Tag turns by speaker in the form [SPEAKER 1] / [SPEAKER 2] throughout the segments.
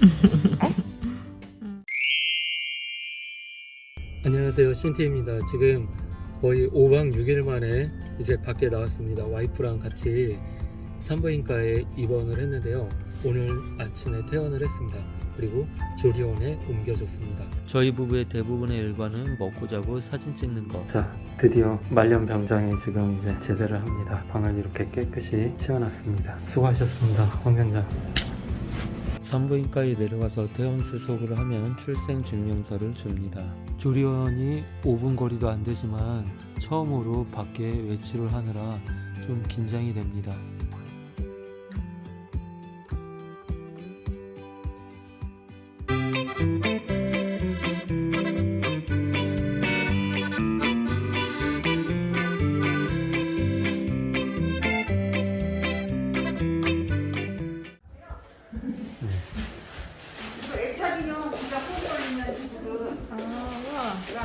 [SPEAKER 1] 안녕하세요. 신티입니다. 지금 거의 5박 6일 만에 이제 밖에 나왔습니다. 와이프랑 같이 산부인과에 입원을 했는데요. 오늘 아침에 퇴원을 했습니다. 그리고 조리원에 옮겨줬습니다. 저희 부부의 대부분의 일과는 먹고 자고 사진 찍는 거자 드디어 말년병장이 지금 이제 제대를 합니다. 방을 이렇게 깨끗이 치워놨습니다. 수고하셨습니다 황 병장 산부인과에 내려가서 퇴원 수속을 하면 출생 증명서를 줍니다. 조리원이 5분 거리도 안 되지만 처음으로 밖에 외출을 하느라 좀 긴장이 됩니다.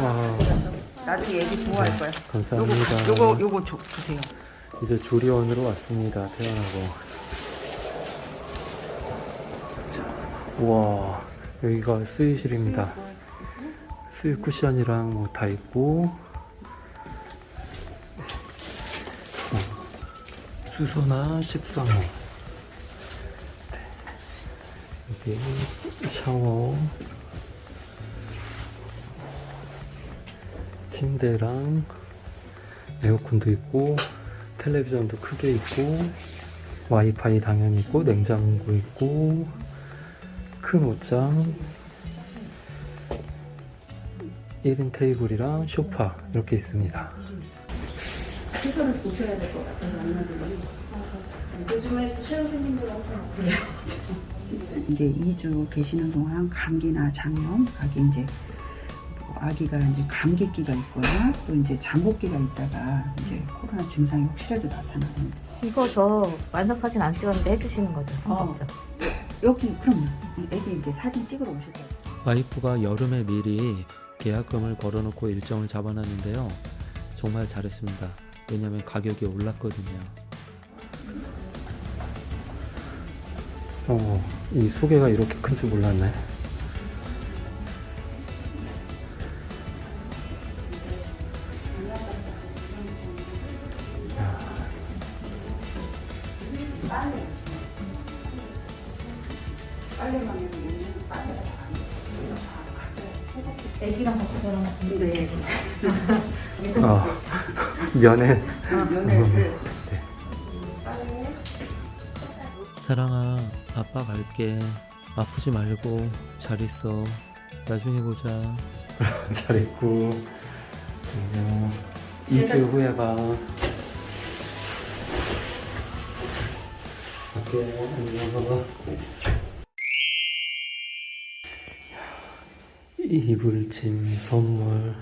[SPEAKER 1] 와,
[SPEAKER 2] 나중에 애기 좋아할 거야.
[SPEAKER 1] 감사합니다.
[SPEAKER 2] 요거 요거 줘 주세요.
[SPEAKER 1] 이제 조리원으로 왔습니다. 태어나고. 자, 우와, 여기가 수유실입니다. 수유 쿠션이랑 뭐 다 있고, 어, 수소나 13호. 여기 샤워, 침대랑 에어컨도 있고, 텔레비전도 크게 있고 와이파이 당연히 있고 냉장고 있고 큰 옷장 1인 테이블이랑 소파 이렇게 있습니다.
[SPEAKER 2] 이제 2주 계시는 동안 감기나 장염, 아기 이제 뭐 아기가 이제 감기기가 있거나 또 이제 잠복기가 있다가 이제 코로나 증상이 혹시라도 나타나면
[SPEAKER 3] 이거 저 완성 사진 안 찍었는데 해주시는 거죠?
[SPEAKER 2] 어.
[SPEAKER 3] 맞죠?
[SPEAKER 2] 여기 그럼요. 이 애기 이제 사진 찍으러 오실 거예요.
[SPEAKER 1] 와이프가 여름에 미리 계약금을 걸어놓고 일정을 잡아놨는데요 정말 잘했습니다 왜냐면 가격이 올랐거든요 어, 이 소개가 이렇게 큰 줄 몰랐네
[SPEAKER 3] 애기랑 같이 저랑
[SPEAKER 2] 네.
[SPEAKER 1] 아, 면회
[SPEAKER 2] 연애를
[SPEAKER 1] 사랑아, 아빠 갈게. 아프지 말고 잘 있어. 나중에 보자. 잘 있고. 안녕. 2주 후에 봐. 이불 짐 선물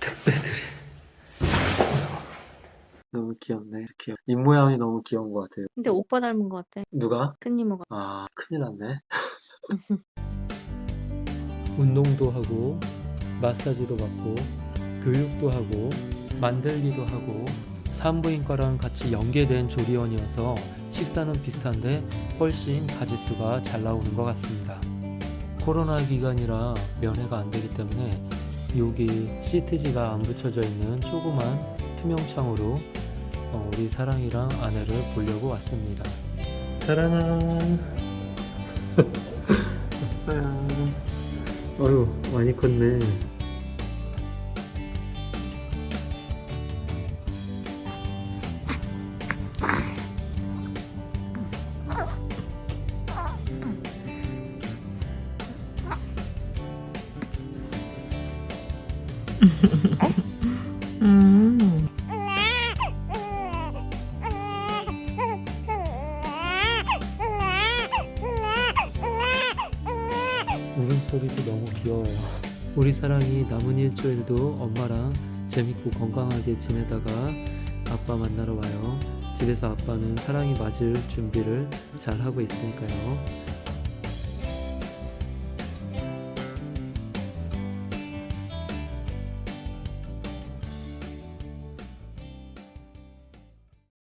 [SPEAKER 1] 택배들이 너무 귀엽네. 귀여. 입 모양이 너무 귀여운 것 같아요.
[SPEAKER 3] 근데 오빠 닮은 것 같아
[SPEAKER 1] 누가?
[SPEAKER 3] 큰 이모가
[SPEAKER 1] 아, 큰일 났네. 운동도 하고, 마사지도 받고, 교육도 하고, 만들기도 하고, 산부인과랑 같이 연계된 조리원이어서 식사는 비슷한데 훨씬 가짓수가 잘 나오는 것 같습니다. 코로나 기간이라 면회가 안 되기 때문에 여기 시트지가 안 붙여져 있는 조그만 투명 창으로 어, 우리 사랑이랑 아내를 보려고 왔습니다. 사랑아. 어휴, 많이 컸네.
[SPEAKER 3] 음.
[SPEAKER 1] 울음소리도 너무 귀여워요. 우리 사랑이 남은 일주일도 엄마랑 재밌고 건강하게 지내다가 아빠 만나러 와요. 집에서 아빠는 사랑이 맞을 준비를 잘 하고 있으니까요.